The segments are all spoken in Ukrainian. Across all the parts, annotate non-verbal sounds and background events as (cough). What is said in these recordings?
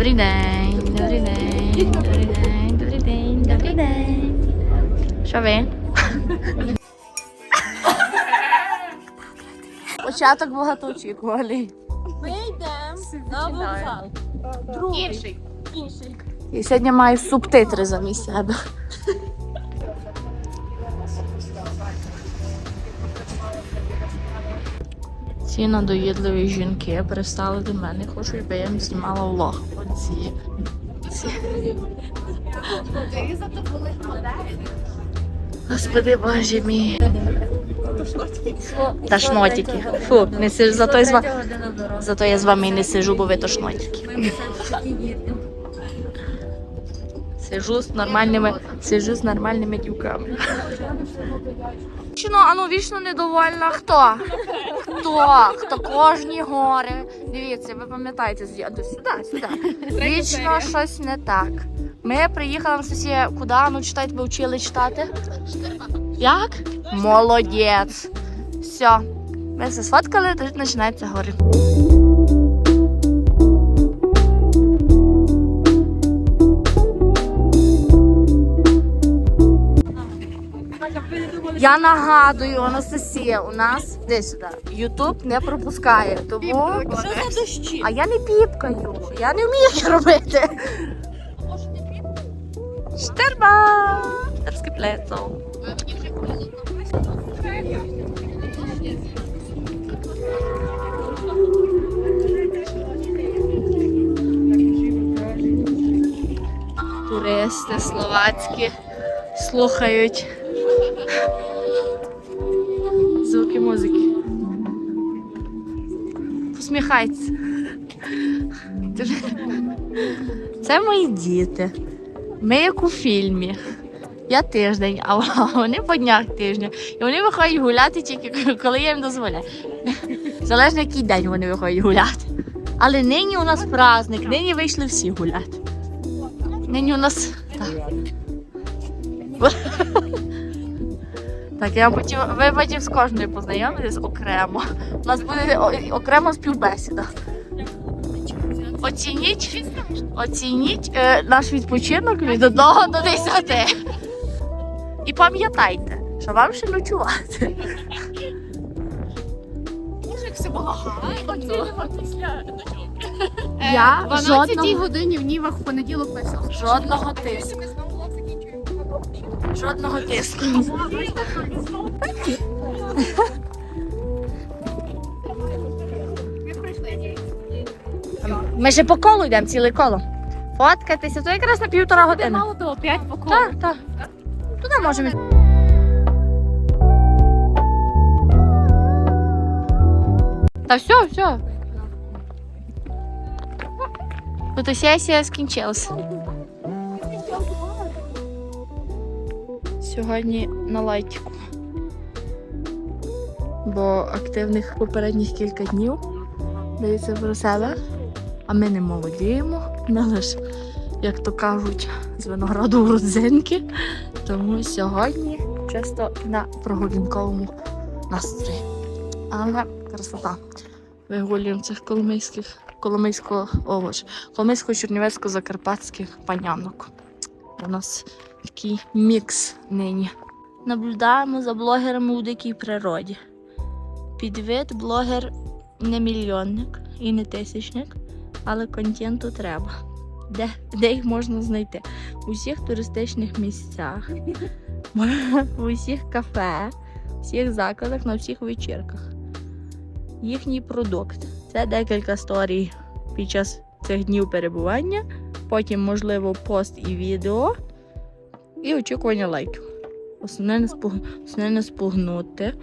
Добрий день, добрий день, добрий день, добрий день, добрий день. Що ви? Початок багатоочікуваний. Ми йдемо на вокзал. Інший. І сьогодні маю субтитри замість себе. Ці надоїдливі жінки пристали до мене, хочуть, щоб я їм знімала влог. Оці. Господи боже мій. Ташнотики. Фу, не сижу, зато, я з вами. не сижу, бо ви тошнотики. Сижу з нормальними, сижу з нормальними дівками. Вічно, а ну вічно недовольна. Хто? Хто? Хто кожні гори? Дивіться, ви пам'ятаєте, з'їду сюди, сюди. Вічно щось не так. Ми приїхали на сесію, куди? Ну читайте, ви вчили читати? Як? Молодець. Все. Ми все сфоткали, тут починається гори. Я нагадую, Анастасія, у нас десь сюди. Ютуб не пропускає, тому. Що за дощі? А я не піпкаю. Я не вмію це (laughs) робити. Штерба! Штерське плецо. Туристи словацькі слухають звуки музики. Посміхайтеся. Це Це мої діти. Ми як у фільмі. Я тиждень, а (laughs) вони по днях тижня. І вони виходять гуляти тільки коли я їм дозволяю. Залежно який день вони виходять гуляти. Але нині у нас праздник, нині вийшли всі гуляти. Нині у нас. Так, так я потім, ви потім з кожною познайомитесь окремо. У нас буде о- окрема співбесіда. Оцініть, оцініть е, наш відпочинок від 1 до 10. І пам'ятайте, що вам ще ночувати. Я 12 жодного, годині в Нівах в понеділок весело. жодного тиску. Жодного тиску. Ми ще по колу йдемо, ціле коло. Фоткатися, то якраз на півтора години. Мало того, 5 по колу. Так, так. Туди можемо. Та все, все. Фотосесія скінчилася. Сьогодні на лайтіку. Бо активних попередніх кілька днів дається про себе. А ми не молодіємо, не лише, як то кажуть, з винограду родзинки. Тому сьогодні чисто на прогулянковому настрої. Але красота. Вигулюємо цих коломийських, коломийського овоч, коломийсько-чернівецько-закарпатських панянок. У нас такий мікс нині. Наблюдаємо за блогерами у дикій природі. Підвид блогер не мільйонник і не тисячник, але контенту треба. Де, де їх можна знайти? У всіх туристичних місцях, в усіх кафе, в всіх закладах, на всіх вечірках. Їхній продукт це декілька сторій під час цих днів перебування, потім, можливо, пост і відео, і очікування лайків. Основне не, спуг... Основне не спугнути,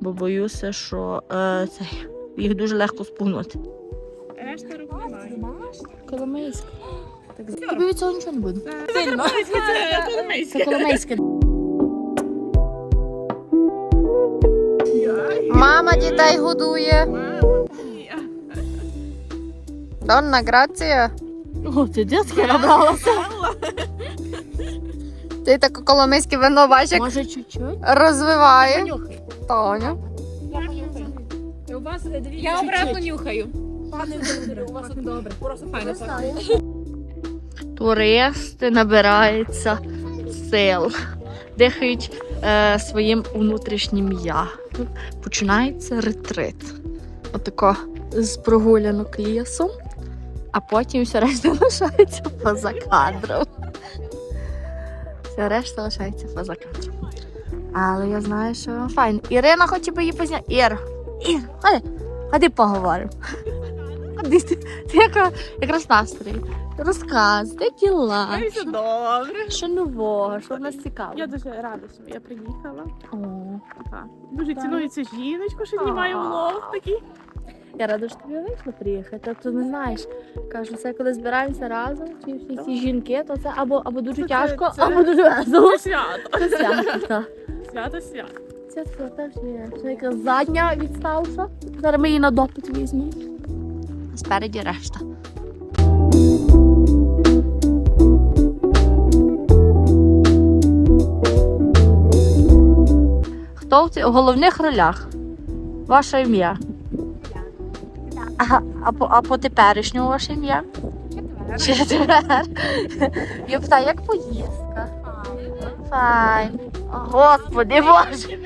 бо боюся, що е, це, їх дуже легко спугнути. Решта рук Так, тобі від цього нічого не буде. Сильно. Це Коломийське. Мама дітей годує. Донна Грація. О, ти дітки набралася. Ти таке коломийське вино бачиш, як Може, чуть-чуть? розвиває. Тоня. У вас Я обратно нюхаю. Пане Володимире, у вас добре. Просто файно. туристи набираються сил, дихають е, своїм внутрішнім я. Починається ретрит. Отако з прогулянок лісом, а потім все решта (laughs) лишається поза кадром. Все решта лишається поза кадром. Але я знаю, що файн. Ірина хоче би її позняти. Ір, Ір, ходи, ходи поговоримо. (laughs) Ходи, ти, ти яка, якраз настрій. Розказ, де діла? Ой, все добре. Що нового, що в нас цікаво? Я дуже рада, що я приїхала. О, Так. Дуже ціную цю жіночку, що знімає влог такий. Я рада, що тобі вийшло приїхати. Ти не знаєш. Кажу, це коли збираємося разом, ці всі ці жінки, то це або, або дуже Це- тяжко, це- або дуже весело. Це свято. Це свято, так. Свято свято. Це свято ж є. Це яка задня відставша. Зараз ми її на допит візьмемо. А спереді решта. Хто в в головних ролях? Ваше ім'я? А, а, по, а по теперішньому ваше ім'я? Четвер. Я питаю, як поїздка? Файн. Господи Боже.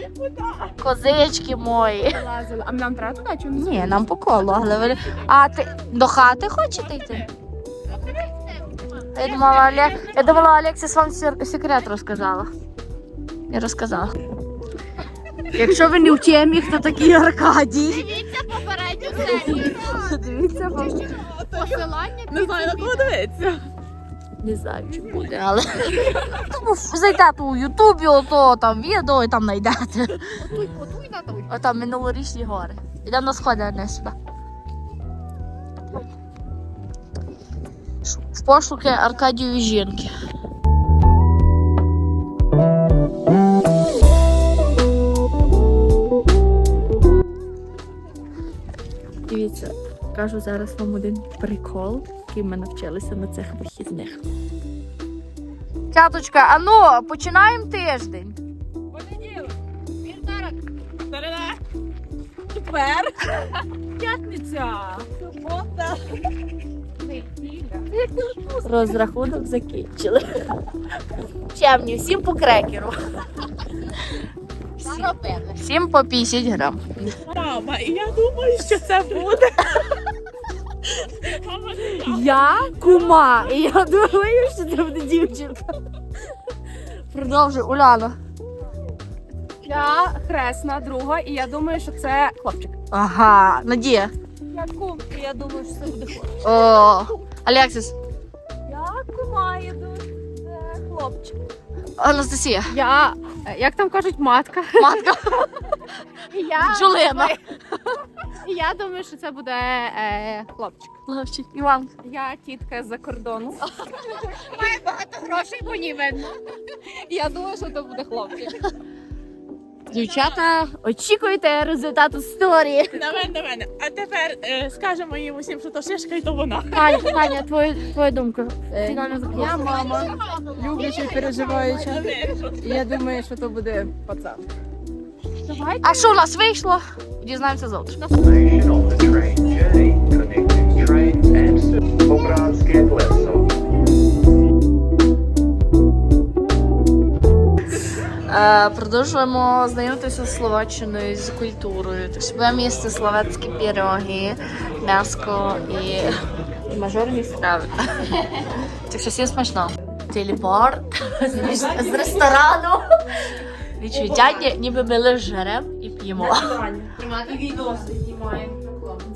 Козички мої. А нам треба туди чи не? Ні, нам по колу, але ви. А ти до хати хочете йти? Я думала, Олег... я думала, Алексіс вам сер- секрет розказала. Не розказала. Якщо ви не в темі, хто такий Аркадій. Дивіться. Дивіться, вам. Посилання. Не знаю, на кого дивитися. Не знаю, чи буде, але. Тому зайдете у Ютубі, ото там відео і там знайдете. Отуй, отуй на той. А там минулорічні гори. Ідемо на сходи, а не сюди. В пошуки Аркадієві жінки. Дивіться, кажу зараз вам один прикол, який ми навчилися на цих вихідних. Тяточка, а ну, починаємо тиждень. Понеділок. Вівторок. Середа. Четвер. (laughs) П'ятниця. Субота. Неділя. Розрахунок закінчили. Чемні, всім по крекеру. Всім по 50 грам. Мама, і я думаю, що це буде. Я. Кума, і я думаю, що це буде дівчинка. Продовжуй, Уляна. Я хресна друга, і я думаю, що це хлопчик. Ага, Надія. Я кум, і я думаю, що це буде хлопчик. О, Алексіс. Я кума, я думаю, хлопчик. Анастасія. Я, як там кажуть, матка. Матка (laughs) я, Джолена. я думаю, що це буде е, хлопчик. Хлопчик. Іван. Я тітка з-за кордону. Має багато грошей, бо ні видно. Я думаю, що це буде хлопчик. Дівчата, очікуйте результату історії. На мене, на мене. А тепер е, скажемо їм усім, що то шишка і то вона. Таня, Таня, твою, твою думку. Фінально Я заключення. мама, любляча і переживаюча. І я думаю, що то буде пацан. А що у нас вийшло? Дізнаємося завтра. Information on the train journey, connecting trains and Pobranski Pleso. Е, продовжуємо знайомитися з Словаччиною, з культурою. Що будемо їсти словацькі піроги, м'яско і, і мажорні страви. Так що всім смачно. Телепорт з, ресторану. Відчуття, ні- ніби ми лише і п'ємо. Знімати відео знімаємо.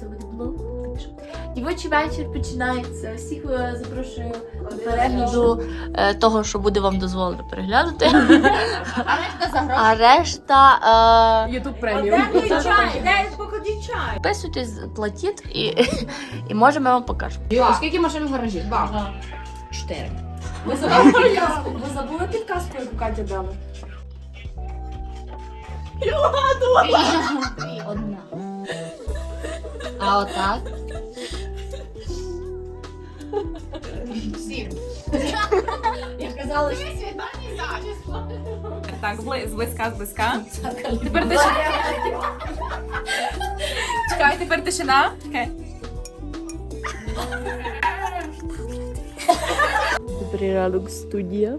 Це буде блог. Що Дівочий вечір починається. Всіх е, запрошую до перегляду е, того, що буде вам дозволено переглянути. (laughs) А решта за гроші. А решта. Е, Ютуб преміум. Підписуйтесь, платіть і, (laughs) і може ми вам покажемо. Скільки машин в гаражі? Два. Чотири. Ви забули (laughs) підказку? Ви забули підказку, яку Катя дала? Одна. А отак. Сім. Я казала, що Так, зли- зблизька, зблизька. Тепер тишина. Чекай, тепер тишина. Добрий ранок, студія.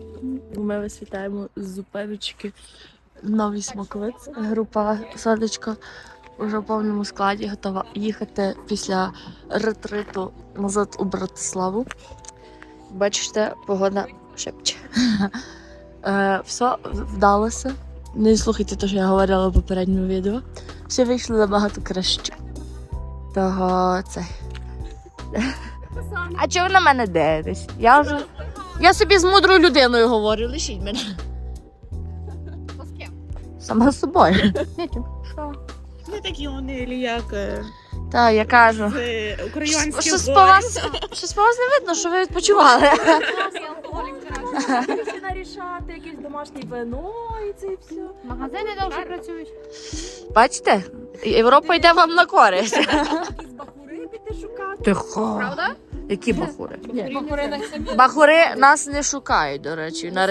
Ми вас вітаємо з зупиночки Новий Смоковець. Група Сонечко вже в повному складі готова їхати після ретриту назад у Братиславу. Бачите, погода шепче. (laughs) Е, Все вдалося. Не слухайте те, що я говорила в попередньому відео. Все вийшло набагато краще. Того це. А чого ви на мене дивитесь? Я вже. Я собі з мудрою людиною говорю, лишіть мене. З ким? Сама з собою. Не такі вони, як е, Так, я кажу. з українських Щось по вас, щось по вас не видно, що ви відпочивали. Нарішати якесь домашнє вино і це і все. Магазини довше працюють. Бачите? Європа йде вам на користь. Якісь бахури піти шукати. Тихо. Правда? Які бахури? Бахури. Бахури нас не шукають, до речі. На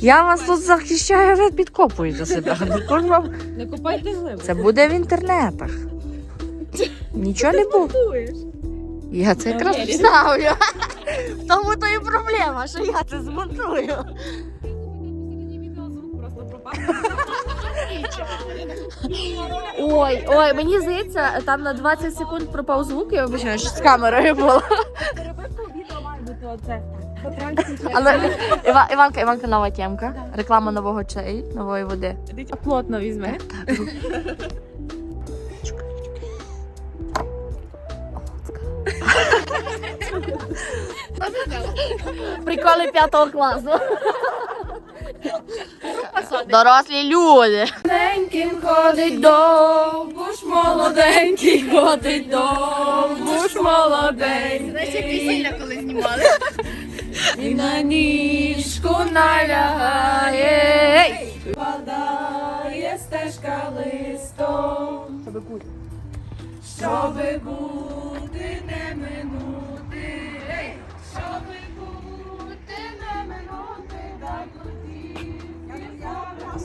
Я вас тут захищаю, ви підкопуєте себе. Вам не купайте глибо. Це буде в інтернетах. Нічого не буде. Я це якраз вставлю. Тому то і проблема, що я це змонтую. Ой, ой, мені здається, там на 20 секунд пропав звук, я вибачаю, що з камерою було. Оце. Але Іва, Іванка, Іванка, нова темка. Реклама нового чаю, нової води. Плотно візьме. Приколи п'ятого класу. Дорослі люди. Молоденьким ходить довбуш, молоденький ходить довбуш, молоденький. Значить, весілля коли знімали. (laughs) І на ніжку налягає, падає стежка листом, щоби бути не минути, щоби бути не минути, дай я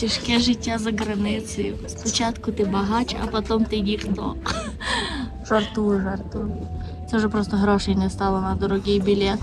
Тяжке життя за границею. Спочатку ти багач, а потім ти ніхто. Жартую, жартую. Це вже просто грошей не стало на дорогий білет.